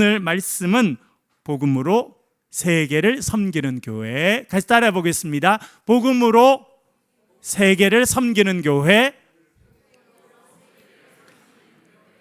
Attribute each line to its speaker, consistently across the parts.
Speaker 1: 오늘 말씀은 복음으로 세계를 섬기는 교회. 같이 따라해 보겠습니다. 복음으로 세계를 섬기는 교회.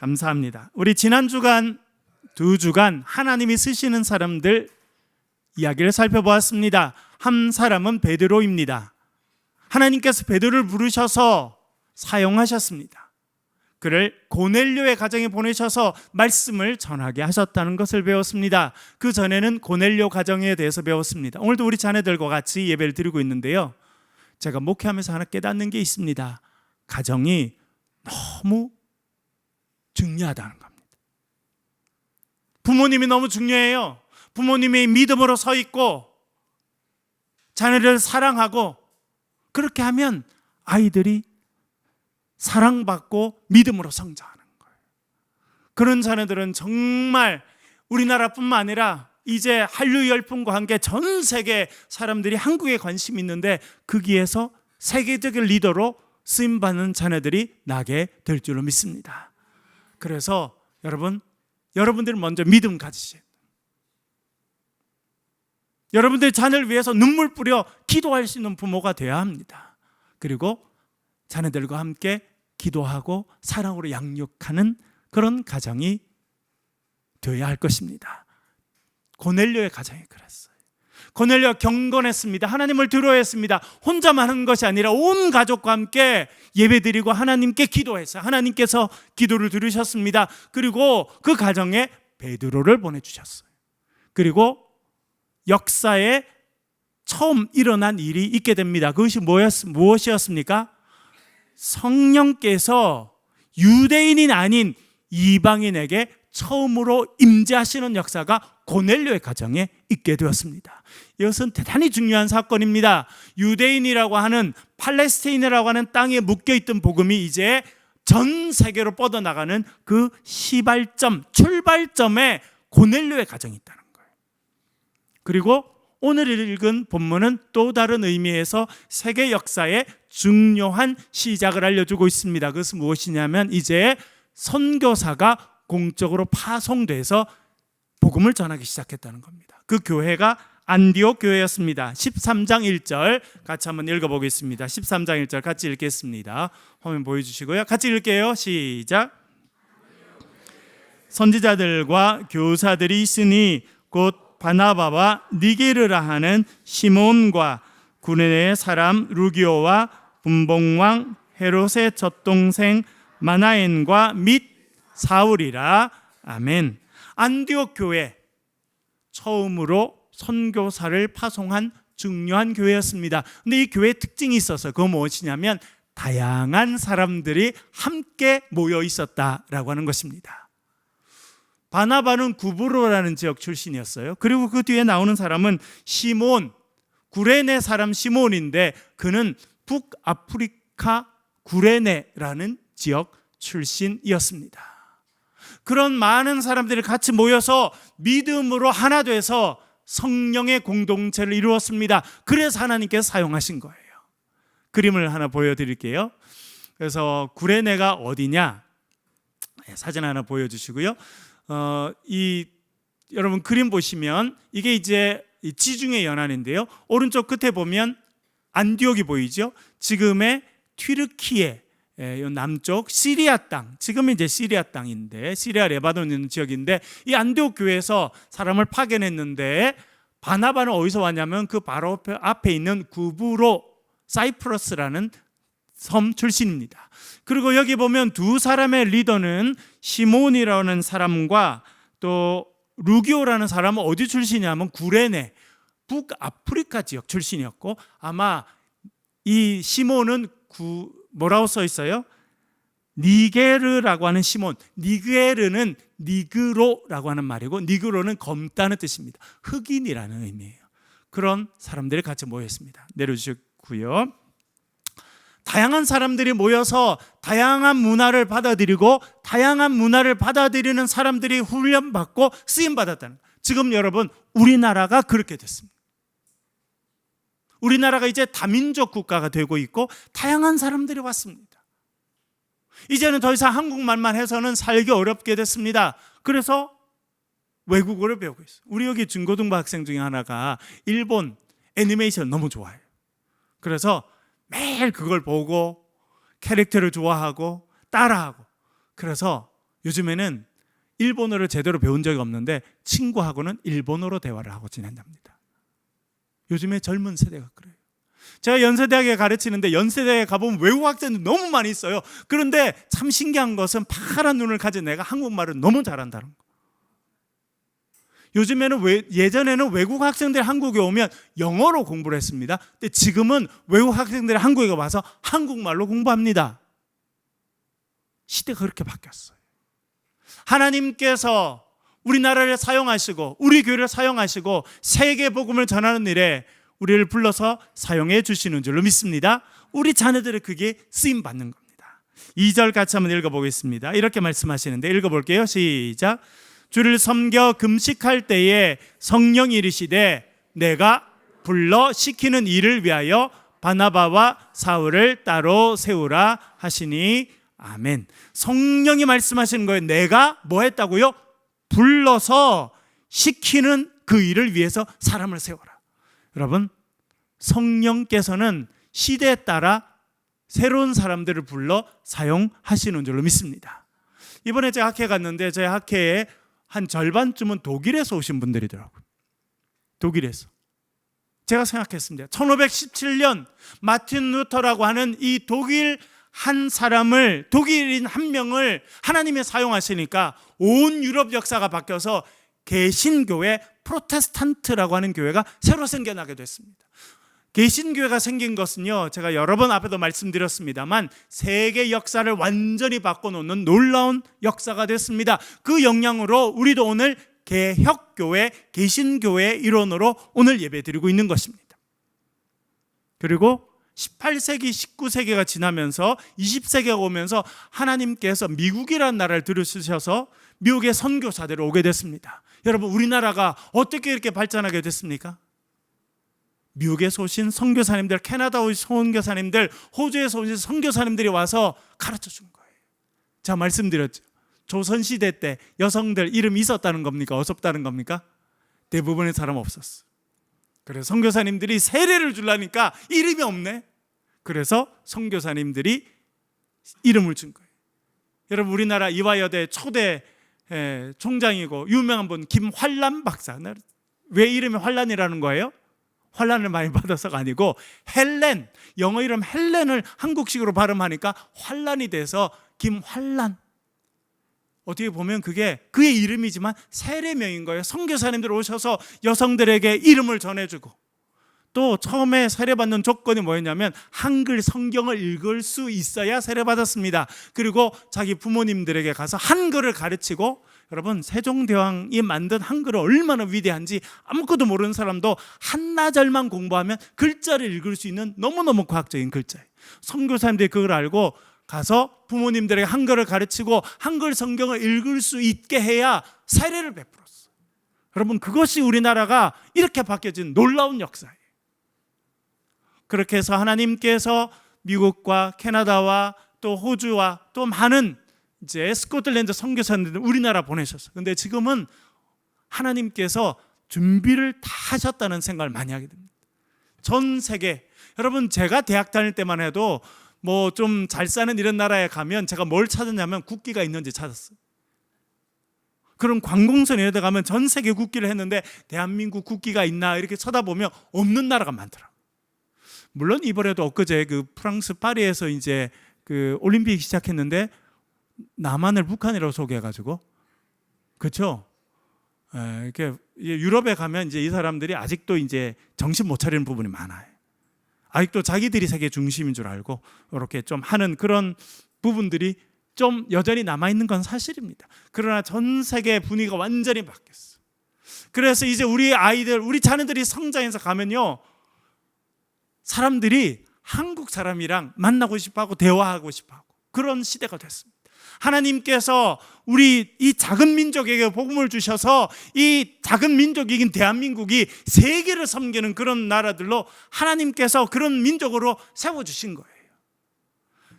Speaker 1: 감사합니다. 우리 지난 주간 두 주간 하나님이 쓰시는 사람들 이야기를 살펴보았습니다. 한 사람은 베드로입니다. 하나님께서 베드로를 부르셔서 사용하셨습니다. 그를 고넬료의 가정에 보내셔서 말씀을 전하게 하셨다는 것을 배웠습니다. 그 전에는 고넬료 가정에 대해서 배웠습니다. 오늘도 우리 자녀들과 같이 예배를 드리고 있는데요. 제가 목회하면서 하나 깨닫는 게 있습니다. 가정이 너무 중요하다는 겁니다. 부모님이 너무 중요해요. 부모님이 믿음으로 서 있고 자녀를 사랑하고 그렇게 하면 아이들이 사랑받고 믿음으로 성장하는 거예요. 그런 자녀들은 정말 우리나라뿐만 아니라 이제 한류 열풍과 함께 전 세계 사람들이 한국에 관심 있는데 거기에서 세계적인 리더로 쓰임 받는 자녀들이 나게 될 줄로 믿습니다. 그래서 여러분 여러분들 먼저 믿음 가지세요. 여러분들 자녀를 위해서 눈물 뿌려 기도할 수 있는 부모가 되어야 합니다. 그리고 자녀들과 함께 기도하고 사랑으로 양육하는 그런 가정이 되어야 할 것입니다. 고넬료의 가정이 그랬어요. 고넬료 경건했습니다. 하나님을 두려워했습니다. 혼자만 한 것이 아니라 온 가족과 함께 예배드리고 하나님께 기도했어요. 하나님께서 기도를 들으셨습니다. 그리고 그 가정에 베드로를 보내주셨어요. 그리고 역사에 처음 일어난 일이 있게 됩니다. 그것이 뭐였, 무엇이었습니까? 성령께서 유대인이 아닌 이방인에게 처음으로 임재하시는 역사가 고넬료의 가정에 있게 되었습니다. 이것은 대단히 중요한 사건입니다. 유대인이라고 하는 팔레스타인이라고 하는 땅에 묶여 있던 복음이 이제 전 세계로 뻗어나가는 그 시발점, 출발점에 고넬료의 가정이 있다는 거예요. 그리고 오늘 읽은 본문은 또 다른 의미에서 세계 역사의 중요한 시작을 알려주고 있습니다. 그것은 무엇이냐면 이제 선교사가 공적으로 파송돼서 복음을 전하기 시작했다는 겁니다. 그 교회가 안디옥 교회였습니다. 13장 1절 같이 한번 읽어보겠습니다. 13장 1절 같이 읽겠습니다. 화면 보여주시고요. 같이 읽게요. 시작. 선지자들과 교사들이 있으니 곧 바나바와 니게르라 하는 시몬과 구레네 사람 루기오와 분봉왕 헤롯의 젖동생 마나엔과 및 사울이라 아멘. 안디옥 교회 처음으로 선교사를 파송한 중요한 교회였습니다. 근데 이 교회 특징이 있어서 그 무엇이냐면 다양한 사람들이 함께 모여 있었다라고 하는 것입니다. 바나바는 구브로라는 지역 출신이었어요. 그리고 그 뒤에 나오는 사람은 시몬, 구레네 사람 시몬인데 그는 북아프리카 구레네라는 지역 출신이었습니다. 그런 많은 사람들이 같이 모여서 믿음으로 하나 돼서 성령의 공동체를 이루었습니다. 그래서 하나님께서 사용하신 거예요. 그림을 하나 보여드릴게요. 그래서 구레네가 어디냐? 네, 사진 하나 보여주시고요. 어, 이 여러분 그림 보시면 이게 이제 지중해 연안인데요. 오른쪽 끝에 보면 안디옥이 보이죠. 지금의 튀르키예 예, 남쪽 시리아 땅, 지금 이제 시리아 땅인데 시리아 레바논 있는 지역인데 이 안디옥 교회에서 사람을 파견했는데 바나바는 어디서 왔냐면 그 바로 앞에 있는 구브로 사이프러스라는 섬 출신입니다. 그리고 여기 보면 두 사람의 리더는 시몬이라는 사람과 또 루기오라는 사람은 어디 출신이냐면 구레네 북아프리카 지역 출신이었고 아마 이 시몬은 구 뭐라고 써 있어요? 니게르라고 하는 시몬. 니게르는 니그로라고 하는 말이고 니그로는 검다는 뜻입니다. 흑인이라는 의미예요. 그런 사람들이 같이 모였습니다. 내려주시고요. 다양한 사람들이 모여서 다양한 문화를 받아들이고 다양한 문화를 받아들이는 사람들이 훈련받고 쓰임 받았다는 지금 여러분 우리나라가 그렇게 됐습니다. 우리나라가 이제 다민족 국가가 되고 있고 다양한 사람들이 왔습니다. 이제는 더 이상 한국말만 해서는 살기 어렵게 됐습니다. 그래서 외국어를 배우고 있어요. 우리 여기 중고등부 학생 중에 하나가 일본 애니메이션 너무 좋아해요. 그래서 매일 그걸 보고 캐릭터를 좋아하고 따라하고 그래서 요즘에는 일본어를 제대로 배운 적이 없는데 친구하고는 일본어로 대화를 하고 지낸답니다. 요즘에 젊은 세대가 그래요. 제가 연세대학에 가르치는데 연세대에 가보면 외국 학생들 너무 많이 있어요. 그런데 참 신기한 것은 파란 눈을 가진 내가 한국말을 너무 잘한다는 거. 요즘에는 왜, 예전에는 외국 학생들이 한국에 오면 영어로 공부를 했습니다. 근데 지금은 외국 학생들이 한국에 와서 한국말로 공부합니다. 시대가 그렇게 바뀌었어요. 하나님께서 우리나라를 사용하시고 우리 교회를 사용하시고 세계 복음을 전하는 일에 우리를 불러서 사용해 주시는 줄로 믿습니다. 우리 자녀들의 그게 쓰임 받는 겁니다. 2절 같이 한번 읽어 보겠습니다. 이렇게 말씀하시는데 읽어 볼게요. 시작. 주를 섬겨 금식할 때에 성령이 이르시되 내가 불러 시키는 일을 위하여 바나바와 사울을 따로 세우라 하시니 아멘. 성령이 말씀하시는 거예요. 내가 뭐 했다고요? 불러서 시키는 그 일을 위해서 사람을 세워라. 여러분, 성령께서는 시대에 따라 새로운 사람들을 불러 사용하시는 줄로 믿습니다. 이번에 제가 학회 갔는데 제 학회에 한 절반쯤은 독일에서 오신 분들이더라고요. 독일에서. 제가 생각했습니다. 1517년 마틴 루터라고 하는 이 독일 한 사람을 독일인 한 명을 하나님이 사용하시니까 온 유럽 역사가 바뀌어서 개신교회 프로테스탄트라고 하는 교회가 새로 생겨나게 됐습니다. 개신교회가 생긴 것은요, 제가 여러 번 앞에도 말씀드렸습니다만, 세계 역사를 완전히 바꿔놓는 놀라운 역사가 됐습니다. 그 영향으로 우리도 오늘 개혁교회, 개신교회 일원으로 오늘 예배 드리고 있는 것입니다. 그리고 18세기, 19세기가 지나면서 20세기가 오면서 하나님께서 미국이라는 나라를 들으셔서 미국의 선교사들을 오게 됐습니다. 여러분, 우리나라가 어떻게 이렇게 발전하게 됐습니까? 미국에서 오신 선교사님들, 캐나다 오신 선교사님들, 호주에서 오신 선교사님들이 와서 가르쳐 준 거예요. 자, 말씀드렸죠. 조선 시대 때 여성들 이름 있었다는 겁니까? 없었다는 겁니까? 대부분의 사람 없었어. 그래서 선교사님들이 세례를 주려니까 이름이 없네. 그래서 선교사님들이 이름을 준 거예요. 여러분 우리나라 이화여대 초대 에, 총장이고 유명한 분 김환란 박사. 왜 이름이 환란이라는 거예요? 환란을 많이 받아서가 아니고 헬렌 영어 이름 헬렌을 한국식으로 발음하니까 환란이 돼서 김환란 어떻게 보면 그게 그의 이름이지만 세례명인 거예요. 선교사님들 오셔서 여성들에게 이름을 전해주고 또 처음에 세례받는 조건이 뭐였냐면 한글 성경을 읽을 수 있어야 세례받았습니다. 그리고 자기 부모님들에게 가서 한글을 가르치고 여러분 세종대왕이 만든 한글은 얼마나 위대한지 아무것도 모르는 사람도 한나절만 공부하면 글자를 읽을 수 있는 너무너무 과학적인 글자예요. 선교사님들이 그걸 알고 가서 부모님들에게 한글을 가르치고 한글 성경을 읽을 수 있게 해야 세례를 베풀었어. 여러분 그것이 우리나라가 이렇게 바뀌어진 놀라운 역사예요. 그렇게 해서 하나님께서 미국과 캐나다와 또 호주와 또 많은 이제 스코틀랜드 선교사님들 우리나라 보내셨어요. 근데 지금은 하나님께서 준비를 다 하셨다는 생각을 많이 하게 됩니다. 전 세계 여러분 제가 대학 다닐 때만 해도 뭐 좀 잘 사는 이런 나라에 가면 제가 뭘 찾았냐면 국기가 있는지 찾았어요. 그런 관공선 이런 데 가면 전 세계 국기를 했는데 대한민국 국기가 있나 이렇게 쳐다보면 없는 나라가 많더라. 물론 이번에도 엊그제 그 프랑스 파리에서 이제 그 올림픽 시작했는데 남한을 북한이라고 소개해가지고 그렇죠. 이렇게 유럽에 가면 이제 이 사람들이 아직도 이제 정신 못 차리는 부분이 많아요. 아직도 자기들이 세계 중심인 줄 알고 이렇게 좀 하는 그런 부분들이 좀 여전히 남아 있는 건 사실입니다. 그러나 전 세계 분위기가 완전히 바뀌었어. 그래서 이제 우리 아이들, 우리 자녀들이 성장해서 가면요, 사람들이 한국 사람이랑 만나고 싶어하고 대화하고 싶어하고 그런 시대가 됐습니다. 하나님께서 우리 이 작은 민족에게 복음을 주셔서 이 작은 민족이긴 대한민국이 세계를 섬기는 그런 나라들로 하나님께서 그런 민족으로 세워주신 거예요.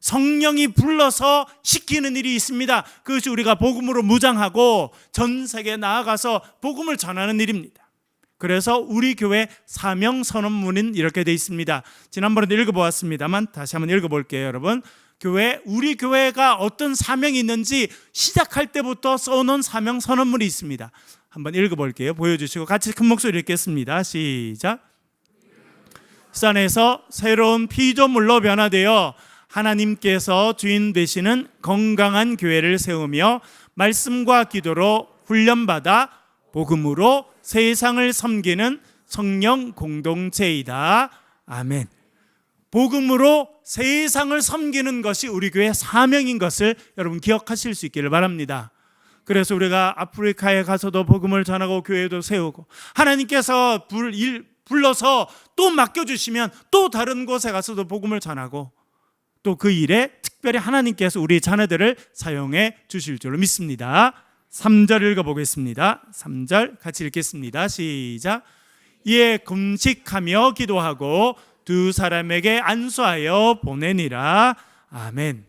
Speaker 1: 성령이 불러서 시키는 일이 있습니다. 그것이 우리가 복음으로 무장하고 전 세계에 나아가서 복음을 전하는 일입니다. 그래서 우리 교회 사명 선언문은 이렇게 돼 있습니다. 지난번에도 읽어보았습니다만 다시 한번 읽어볼게요, 여러분. 교회 우리 교회가 어떤 사명이 있는지 시작할 때부터 써놓은 사명 선언문이 있습니다. 한번 읽어볼게요. 보여주시고 같이 큰 목소리 읽겠습니다. 시작. 산에서 새로운 피조물로 변화되어 하나님께서 주인 되시는 건강한 교회를 세우며 말씀과 기도로 훈련받아 복음으로 세상을 섬기는 성령 공동체이다. 아멘. 복음으로 세상을 섬기는 것이 우리 교회 사명인 것을 여러분 기억하실 수 있기를 바랍니다. 그래서 우리가 아프리카에 가서도 복음을 전하고 교회도 세우고 하나님께서 불, 일, 불러서 또 맡겨주시면 또 다른 곳에 가서도 복음을 전하고 또 그 일에 특별히 하나님께서 우리 자녀들을 사용해 주실 줄로 믿습니다. 3절 읽어보겠습니다. 3절 같이 읽겠습니다. 시작. 이에 금식하며 기도하고 두 사람에게 안수하여 보내니라. 아멘.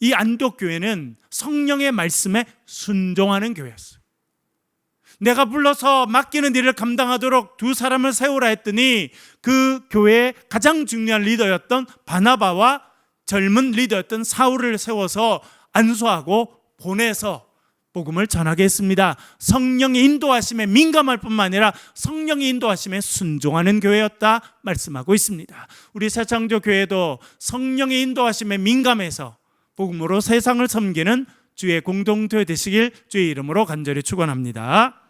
Speaker 1: 이 안독 교회는 성령의 말씀에 순종하는 교회였어요. 내가 불러서 맡기는 일을 감당하도록 두 사람을 세우라 했더니 그 교회의 가장 중요한 리더였던 바나바와 젊은 리더였던 사울을 세워서 안수하고 보내서 복음을 전하게 했습니다. 성령의 인도하심에 민감할 뿐만 아니라 성령의 인도하심에 순종하는 교회였다 말씀하고 있습니다. 우리 새창조 교회도 성령의 인도하심에 민감해서 복음으로 세상을 섬기는 주의 공동체 되시길 주의 이름으로 간절히 축원합니다.